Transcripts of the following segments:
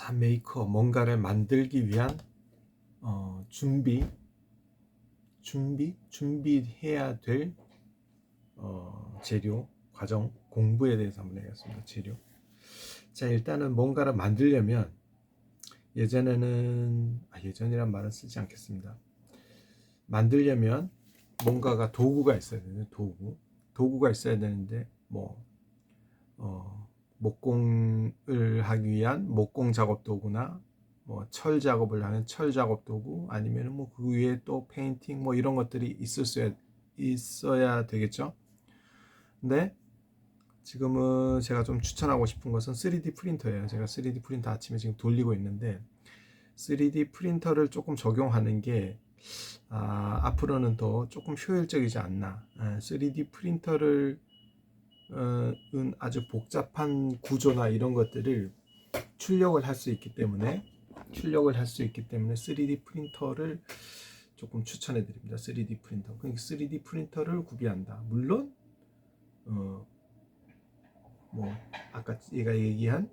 자, 메이커 뭔가를 만들기 위한 어, 준비, 준비, 준비해야 될 어, 재료, 과정, 공부에 대해서 한번 해야겠습니다. 재료. 자, 일단은 뭔가를 만들려면 예전에는 아, 예전이란 말은 쓰지 않겠습니다. 만들려면 뭔가가 도구가 있어야 되는 도구, 도구가 있어야 되는데 뭐 어, 목공을 하기 위한 목공 작업 도구나 뭐 철 작업을 하는 철 작업 도구 아니면 뭐 그 위에 또 페인팅 뭐 이런 것들이 있었어야 있어야 되겠죠. 근데 지금은 제가 좀 추천하고 싶은 것은 3D 프린터예요. 제가 3D 프린터 아침에 지금 돌리고 있는데 3D 프린터를 조금 적용하는 게 아, 앞으로는 더 조금 효율적이지 않나. 아, 3D 프린터를 어, 은 아주 복잡한 구조나 이런 것들을 출력을 할 수 있기 때문에 출력을 할 수 있기 때문에 3D 프린터를 조금 추천해 드립니다. 3D 프린터. 그러니까 3D 프린터를 구비한다. 물론 어, 뭐 아까 얘가 얘기한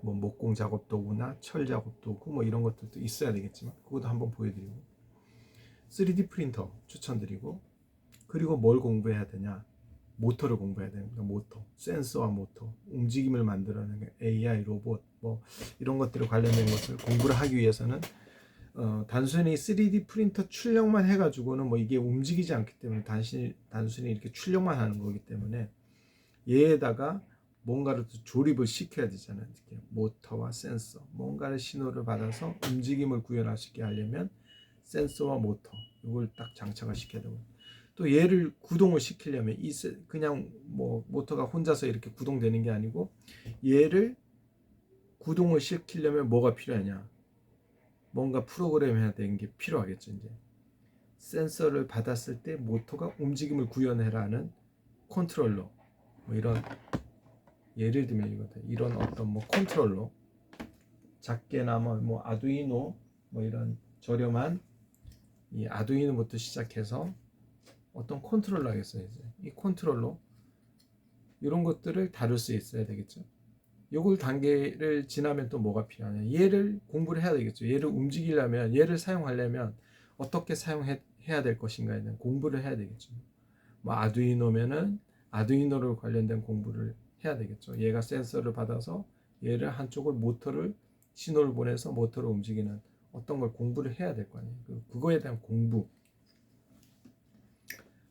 뭐 목공 작업 도구나 철 작업 도구 뭐 이런 것들도 있어야 되겠지만 그것도 한번 보여드리고 3D 프린터 추천드리고 그리고 뭘 공부해야 되냐 모터를 공부해야 됩니다. 모터, 센서와 모터, 움직임을 만들어내는 AI 로봇 뭐 이런 것들을 관련된 것을 공부를 하기 위해서는 어, 단순히 3D 프린터 출력만 해가지고는 뭐 이게 움직이지 않기 때문에 단순히 단순히 이렇게 출력만 하는 거기 때문에 얘에다가 뭔가를 또 조립을 시켜야 되잖아요. 이렇게 모터와 센서, 뭔가를 신호를 받아서 움직임을 구현할 수 있게 하려면 센서와 모터 이걸 딱 장착을 시켜야 되고. 또 얘를 구동을 시키려면 이 세- 그냥 뭐 모터가 혼자서 이렇게 구동되는 게 아니고 얘를 구동을 시키려면 뭐가 필요하냐? 뭔가 프로그램 해야 되는 게 필요하겠죠 이제. 센서를 받았을 때 모터가 움직임을 구현해라는 컨트롤러. 뭐 이런 예를 들면 이거다. 이런 어떤 뭐 컨트롤러. 작게나마 뭐 아두이노 뭐 이런 저렴한 이 아두이노부터 시작해서 어떤 컨트롤러 하겠어요 이제. 이 컨트롤러. 이런 것들을 다룰 수 있어야 되겠죠. 요걸 단계를 지나면 또 뭐가 필요하냐. 얘를 공부를 해야 되겠죠. 얘를 움직이려면 얘를 사용하려면 어떻게 사용해야 될 것인가에 대한 공부를 해야 되겠죠. 뭐 아두이노면은 아두이노를 관련된 공부를 해야 되겠죠. 얘가 센서를 받아서 얘를 한쪽을 모터를 신호를 보내서 모터를 움직이는 어떤 걸 공부를 해야 될 거 아니에요. 그- 그거에 대한 공부.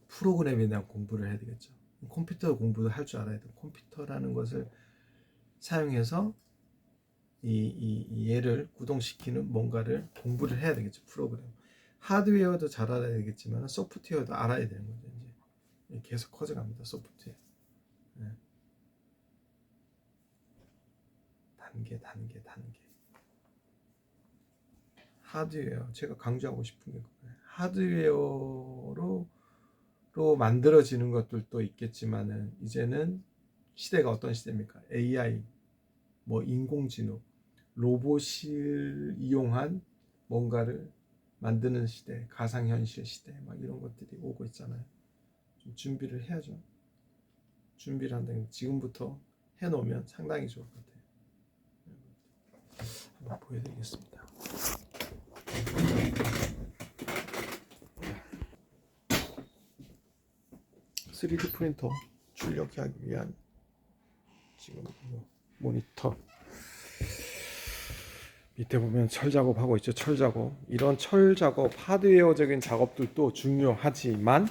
프로그램에 대한 공부를 해야 되겠죠. 컴퓨터 공부도 할 줄 알아야 돼 컴퓨터라는 것을 사용해서 이, 이, 이 얘를 구동시키는 뭔가를 공부를 해야 되겠죠. 프로그램. 하드웨어도 잘 알아야 되겠지만 소프트웨어도 알아야 되는 거죠 이제. 계속 커져갑니다 소프트웨어. 네. 단계 단계 단계 하드웨어 제가 강조하고 싶은 게. 하드웨어로 로 만들어지는 것들도 있겠지만은 이제는 시대가 어떤 시대입니까? AI, 뭐 인공지능, 로봇을 이용한 뭔가를 만드는 시대, 가상현실 시대, 막 이런 것들이 오고 있잖아요. 좀 준비를 해야죠. 준비를 한다면 지금부터 해놓으면 상당히 좋을 것 같아요. 한번 보여드리겠습니다. 3D 프린터 출력하기 위한 지금 뭐 모니터. 밑에 보면 철 작업하고 있죠 철 작업. 이런 철 작업 하드웨어적인 작업들도 중요하지만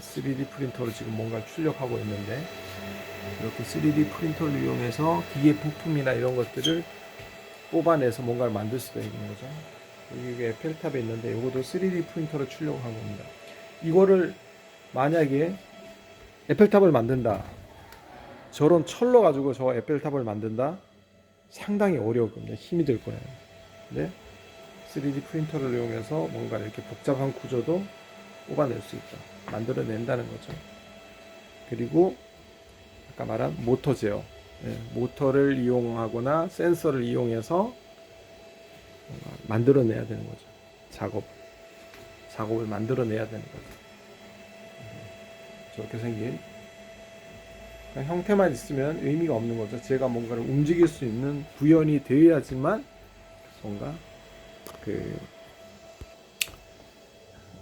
3D 프린터로 지금 뭔가 출력하고 있는데 이렇게 3D 프린터를 이용해서 기계 부품이나 이런 것들을 뽑아내서 뭔가를 만들 수도 있는 거죠. 이게 에펠탑에 있는데 이것도 3D 프린터로 출력한 겁니다. 이거를 만약에 에펠탑을 만든다. 저런 철로 가지고 저 에펠탑을 만든다. 상당히 어려울 겁니다. 힘이 들 거예요. 근데 3D 프린터를 이용해서 뭔가 이렇게 복잡한 구조도 뽑아낼 수 있다. 만들어낸다는 거죠. 그리고 아까 말한 모터 제어. 예, 모터를 이용하거나 센서를 이용해서 만들어내야 되는 거죠. 작업, 작업을 만들어내야 되는 거죠. 저렇게 생긴 형태만 있으면 의미가 없는 거죠. 제가 뭔가를 움직일 수 있는 구현이 되어야지만 뭔가 그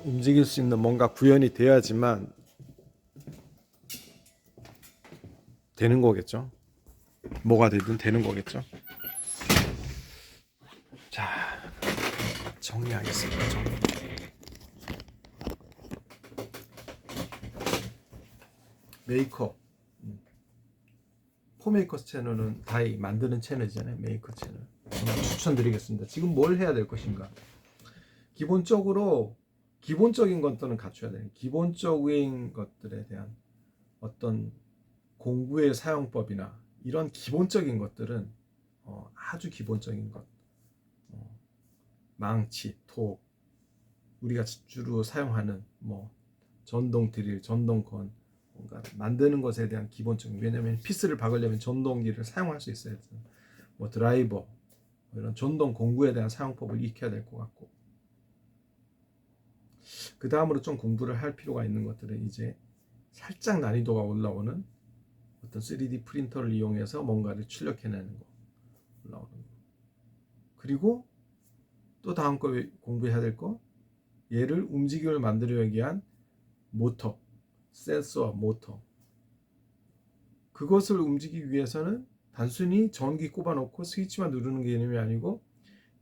움직일 수 있는 뭔가 구현이 돼야지만 되는 거겠죠. 뭐가 되든 되는 거겠죠. 정리하겠습니다. 정리. 메이커 음. 포메이커스 채널은 다이 만드는 채널이잖아요. 메이커 채널. 추천드리겠습니다. 지금 뭘 해야 될 것인가? 기본적으로 기본적인 것들은 갖춰야 돼요. 기본적인 것들에 대한 어떤 공부의 사용법이나 이런 기본적인 것들은 어, 아주 기본적인 것, 어, 망치, 톡, 우리가 주로 사용하는 뭐 전동 드릴, 전동건 뭔가 만드는 것에 대한 기본적인 왜냐하면 피스를 박으려면 전동기를 사용할 수 있어야 돼요. 뭐 드라이버 뭐 이런 전동 공구에 대한 사용법을 익혀야 될 것 같고 그 다음으로 좀 공부를 할 필요가 있는 것들은 이제 살짝 난이도가 올라오는 어떤 3D 프린터를 이용해서 뭔가를 출력해내는 거 올라오는 거 그리고 또 다음 거 공부해야 될 거? 얘를 움직임을 만들기 위한 모터 센서와 모터. 그것을 움직이기 위해서는 단순히 전기 꼽아놓고 스위치만 누르는 개념이 아니고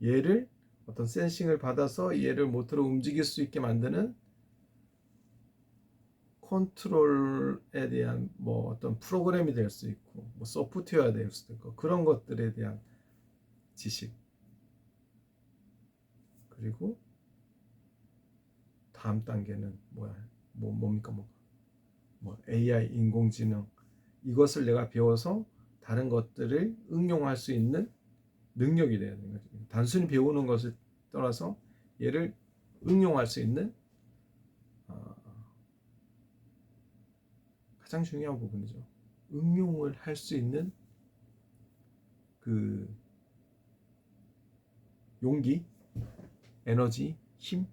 얘를 어떤 센싱을 받아서 얘를 모터로 움직일 수 있게 만드는 컨트롤에 대한 뭐 어떤 프로그램이 될 수 있고 뭐 소프트웨어가 될 수도 있고 그런 것들에 대한 지식 그리고 다음 단계는 뭐야 뭐 뭡니까 뭐, 뭐 AI 인공지능 이것을 내가 배워서 다른 것들을 응용할 수 있는 능력이 돼야 되는 거죠. 단순히 배우는 것을 떠나서 얘를 응용할 수 있는 어, 가장 중요한 부분이죠. 응용을 할 수 있는 그 용기, 에너지, 힘